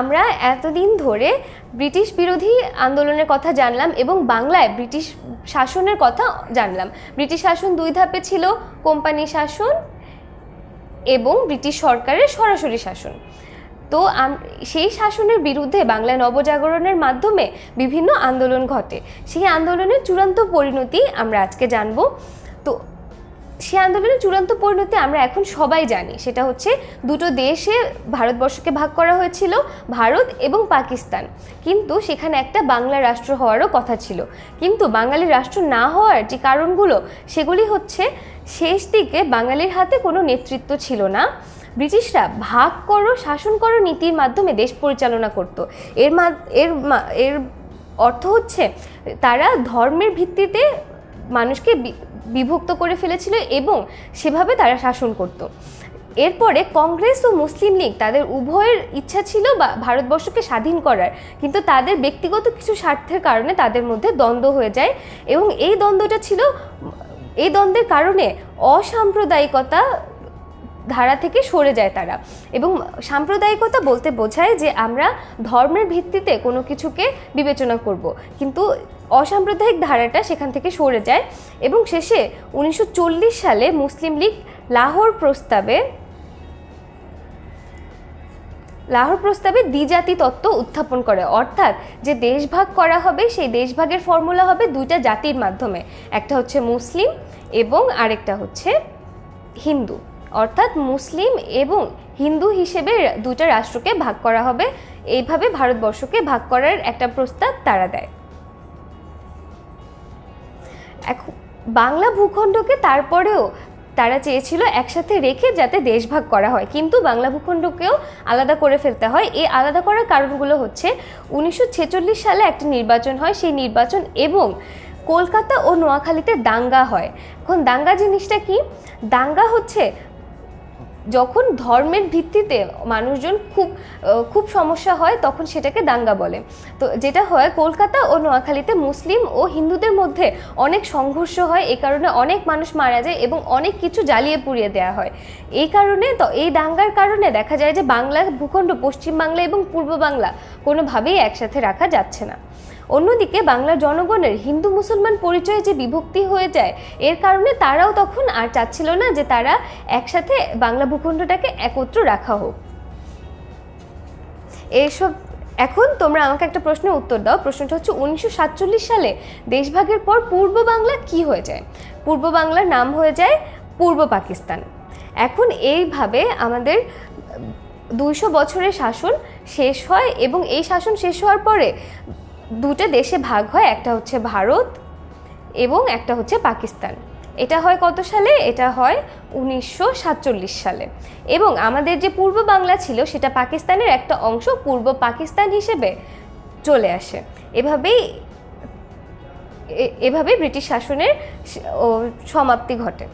আমরা এতদিন ধরে ব্রিটিশ বিরোধী আন্দোলনের কথা জানলাম এবং বাংলায় ব্রিটিশ শাসনের কথা জানলাম। ব্রিটিশ শাসন দুই ধাপে ছিল কোম্পানি শাসন এবং ব্রিটিশ সরকারের সরাসরি শাসন। তো সেই শাসনের বিরুদ্ধে বাংলায় নবজাগরণের মাধ্যমে বিভিন্ন আন্দোলন ঘটে। সেই আন্দোলনের চূড়ান্ত পরিণতি আমরা আজকে জানব। তো সে আন্দোলনের চূড়ান্ত পরিণতি আমরা এখন সবাই জানি। সেটা হচ্ছে দুটো দেশে ভারতবর্ষকে ভাগ করা হয়েছিল, ভারত এবং পাকিস্তান। কিন্তু সেখানে একটা বাংলা রাষ্ট্র হওয়ারও কথা ছিল। কিন্তু বাঙালি রাষ্ট্র না হওয়ার যে কারণগুলো, সেগুলি হচ্ছে শেষ দিকে বাঙালির হাতে কোনো নেতৃত্ব ছিল না। ব্রিটিশরা ভাগ করো, শাসন করো নীতির মাধ্যমে দেশ পরিচালনা করত। এর মা, এর এর অর্থ হচ্ছে তারা ধর্মের ভিত্তিতে মানুষকে বিভক্ত করে ফেলেছিল এবং সেভাবে তারা শাসন করত। এরপরে কংগ্রেস ও মুসলিম লীগ তাদের উভয়ের ইচ্ছা ছিল বা ভারতবর্ষকে স্বাধীন করার, কিন্তু তাদের ব্যক্তিগত কিছু স্বার্থের কারণে তাদের মধ্যে দ্বন্দ্ব হয়ে যায় এবং এই দ্বন্দ্বটা ছিল, এই দ্বন্দ্বের কারণে অসাম্প্রদায়িকতা ধারা থেকে সরে যায় তারা। এবং সাম্প্রদায়িকতা বলতে বোঝায় যে আমরা ধর্মের ভিত্তিতে কোনো কিছুকে বিবেচনা করব। কিন্তু অসাম্প্রদায়িক ধারাটা সেখান থেকে সরে যায় এবং শেষে উনিশশো চল্লিশ সালে মুসলিম লীগ লাহোর প্রস্তাবে লাহোর প্রস্তাবে দ্বিজাতি তত্ত্ব উত্থাপন করে। অর্থাৎ যে দেশভাগ করা হবে, সেই দেশভাগের ফর্মুলা হবে দুইটা জাতির মাধ্যমে। একটা হচ্ছে মুসলিম এবং আরেকটা হচ্ছে হিন্দু। অর্থাৎ মুসলিম এবং হিন্দু হিসেবে দুটা রাষ্ট্রকে ভাগ করা হবে। এইভাবে ভারতবর্ষকে ভাগ করার একটা প্রস্তাব তারা দেয়। এখন বাংলা ভূখণ্ডকে তারপরেও তারা চেয়েছিল একসাথে রেখে যাতে দেশভাগ করা হয়। কিন্তু বাংলা ভূখণ্ডকেও আলাদা করে ফেলতে হয়। এই আলাদা করার কারণগুলো হচ্ছে, উনিশশো ছেচল্লিশ সালে একটা নির্বাচন হয়। সেই নির্বাচন এবং কলকাতা ও নোয়াখালীতে দাঙ্গা হয়। এখন দাঙ্গা জিনিসটা কি? দাঙ্গা হচ্ছে যখন ধর্মের ভিত্তিতে মানুষজন খুব খুব সমস্যা হয়, তখন সেটাকে দাঙ্গা বলে। তো যেটা হয়, কলকাতা ও নোয়াখালীতে মুসলিম ও হিন্দুদের মধ্যে অনেক সংঘর্ষ হয় এই কারণে অনেক মানুষ মারা যায় এবং অনেক কিছু জ্বালিয়ে পুড়িয়ে দেওয়া হয়। এই কারণে তো, এই দাঙ্গার কারণে দেখা যায় যে বাংলা ভূখণ্ড পশ্চিম বাংলা এবং পূর্ব বাংলা কোনোভাবেই একসাথে রাখা যাচ্ছে না। অন্যদিকে বাংলার জনগণের হিন্দু মুসলমান পরিচয়ে যে বিভক্তি হয়ে যায়, এর কারণে তারাও তখন আর চাচ্ছিল না যে তারা একসাথে বাংলা ভূখণ্ডটাকে একত্র রাখা হোক। এইসব এখন তোমরা আমাকে একটা প্রশ্নের উত্তর দাও। প্রশ্নটা হচ্ছে, উনিশশো সাতচল্লিশ সালে দেশভাগের পর পূর্ব বাংলা কি হয়ে যায়? পূর্ব বাংলার নাম হয়ে যায় পূর্ব পাকিস্তান। এখন এইভাবে আমাদের দুইশো বছরের শাসন শেষ হয় এবং এই শাসন শেষ হওয়ার পরে দুটো দেশে ভাগ হয়, একটা হচ্ছে ভারত এবং একটা হচ্ছে পাকিস্তান। এটা হয় কত সালে? এটা হয় উনিশশো সাতচল্লিশ সালে। এবং আমাদের যে পূর্ব বাংলা ছিল, সেটা পাকিস্তানের একটা অংশ পূর্ব পাকিস্তান হিসেবে চলে আসে। এভাবেই এভাবে ব্রিটিশ শাসনের সমাপ্তি ঘটে।